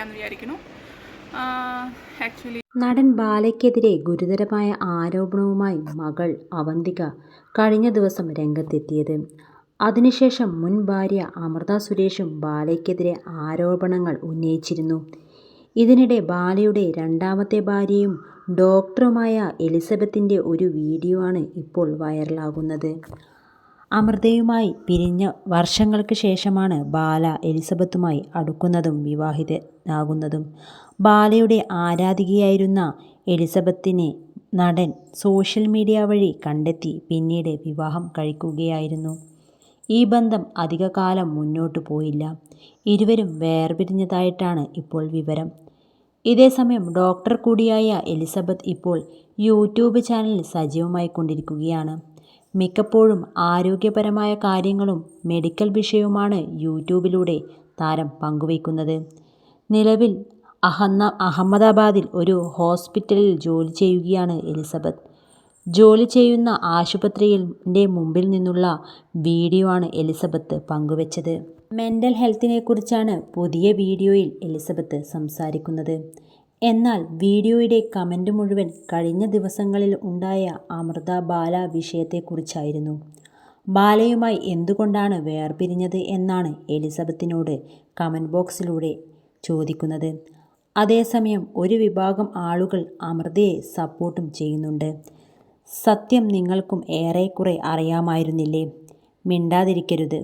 അറിയിക്കാമെന്ന് വിചാരിക്കുന്നു. ആക്ച്വലി നടൻ ബാലയ്ക്കെതിരെ ഗുരുതരമായ ആരോപണവുമായി മകൾ അവന്തിക കഴിഞ്ഞ ദിവസം രംഗത്തെത്തിയത്. അതിനുശേഷം മുൻ ഭാര്യ അമൃത സുരേഷും ബാലയ്ക്കെതിരെ ആരോപണങ്ങൾ ഉന്നയിച്ചിരുന്നു. ഇതിനിടെ ബാലയുടെ രണ്ടാമത്തെ ഭാര്യയും ഡോക്ടറുമായ എലിസബത്തിന്റെ ഒരു വീഡിയോ ആണ് ഇപ്പോൾ വൈറലാകുന്നത്. അമൃതയുമായി പിരിഞ്ഞ വർഷങ്ങൾക്ക് ശേഷമാണ് ബാല എലിസബത്തുമായി അടുക്കുന്നതും വിവാഹിതനാകുന്നതും. ബാലയുടെ ആരാധികയായിരുന്ന എലിസബത്തിനെ നടൻ സോഷ്യൽ മീഡിയ വഴി കണ്ടെത്തി പിന്നീട് വിവാഹം കഴിക്കുകയായിരുന്നു. ഈ ബന്ധം അധികകാലം മുന്നോട്ടു പോയില്ല. ഇരുവരും വേർപിരിഞ്ഞതായിട്ടാണ് ഇപ്പോൾ വിവരം. ഇതേസമയം ഡോക്ടർ കൂടിയായ എലിസബത്ത് ഇപ്പോൾ യൂട്യൂബ് ചാനലിൽ സജീവമായിക്കൊണ്ടിരിക്കുകയാണ് മിക്കപ്പോഴും ആരോഗ്യപരമായ കാര്യങ്ങളും മെഡിക്കൽ വിഷയവുമാണ് യൂട്യൂബിലൂടെ താരം പങ്കുവയ്ക്കുന്നത്. നിലവിൽ അഹന്ന അഹമ്മദാബാദിൽ ഒരു ഹോസ്പിറ്റലിൽ ജോലി ചെയ്യുകയാണ് എലിസബത്ത്. ജോലി ചെയ്യുന്ന ആശുപത്രിയുടെ മുമ്പിൽ നിന്നുള്ള വീഡിയോ ആണ് എലിസബത്ത് പങ്കുവച്ചത്. മെന്റൽ ഹെൽത്തിനെ കുറിച്ചാണ് പുതിയ വീഡിയോയിൽ എലിസബത്ത് സംസാരിക്കുന്നത്. എന്നാൽ വീഡിയോയുടെ കമന്റ് മുഴുവൻ കഴിഞ്ഞ ദിവസങ്ങളിൽ ഉണ്ടായ അമൃത ബാല വിഷയത്തെക്കുറിച്ചായിരുന്നു. ബാലയുമായി എന്തുകൊണ്ടാണ് വേർപിരിഞ്ഞത് എന്നാണ് എലിസബത്തിനോട് കമന്റ് ബോക്സിലൂടെ ചോദിക്കുന്നത്. അതേസമയം ഒരു വിഭാഗം ആളുകൾ അമൃതയെ സപ്പോർട്ടും ചെയ്യുന്നുണ്ട്. സത്യം നിങ്ങൾക്കും ഏറെക്കുറെ അറിയാമായിരുന്നില്ലേ? മിണ്ടാതിരിക്കരുത്.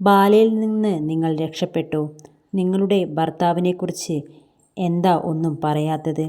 ബാലയിൽ നിന്ന് നിങ്ങൾ രക്ഷപ്പെട്ടു. നിങ്ങളുടെ ഭർത്താവിനെക്കുറിച്ച് എന്താ ഒന്നും പറയാത്തത്?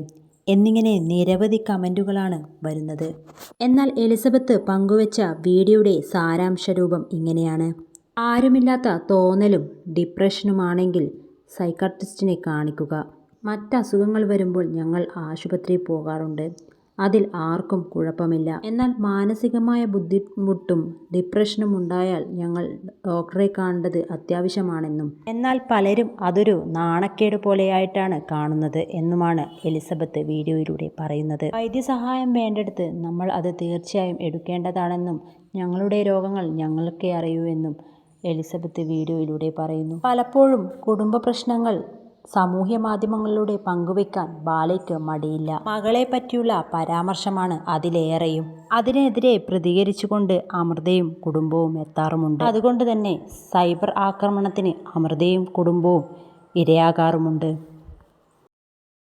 എന്നിങ്ങനെ നിരവധി കമന്റുകളാണ് വരുന്നത്. എന്നാൽ എലിസബത്ത് പങ്കുവച്ച വീഡിയോയുടെ സാരാംശ രൂപം ഇങ്ങനെയാണ്. ആരുമില്ലാത്ത തോന്നലും ഡിപ്രഷനുമാണെങ്കിൽ സൈക്കാട്രിസ്റ്റിനെ കാണിക്കുക. മറ്റസുഖങ്ങൾ വരുമ്പോൾ ഞങ്ങൾ ആശുപത്രിയിൽ പോകാറുണ്ട്. അതിൽ ആർക്കും കുഴപ്പമില്ല. എന്നാൽ മാനസികമായ ബുദ്ധിമുട്ടും ഡിപ്രഷനും ഉണ്ടായാൽ ഞങ്ങൾ ഡോക്ടറെ കാണേണ്ടത് അത്യാവശ്യമാണെന്നും എന്നാൽ പലരും അതൊരു നാണക്കേട് പോലെയായിട്ടാണ് കാണുന്നത് എന്നുമാണ് എലിസബത്ത് വീഡിയോയിലൂടെ പറയുന്നത്. വൈദ്യസഹായം വേണ്ടെടുത്ത് നമ്മൾ അത് തീർച്ചയായും എടുക്കേണ്ടതാണെന്നും ഞങ്ങളുടെ രോഗങ്ങൾ ഞങ്ങൾക്കേ അറിയൂ എന്നും എലിസബത്ത് വീഡിയോയിലൂടെ പറയുന്നു. പലപ്പോഴും കുടുംബ പ്രശ്നങ്ങൾ സാമൂഹ്യ മാധ്യമങ്ങളിലൂടെ പങ്കുവെക്കാൻ ബാലയ്ക്ക് മടിയില്ല. മകളെ പറ്റിയുള്ള പരാമർശമാണ് അതിലേറെയും. അതിനെതിരെ പ്രതികരിച്ചുകൊണ്ട് അമൃതയും കുടുംബവും എത്താറുമുണ്ട്. അതുകൊണ്ട് തന്നെ സൈബർ ആക്രമണത്തിന് അമൃതയും കുടുംബവും ഇരയാകാറുമുണ്ട്.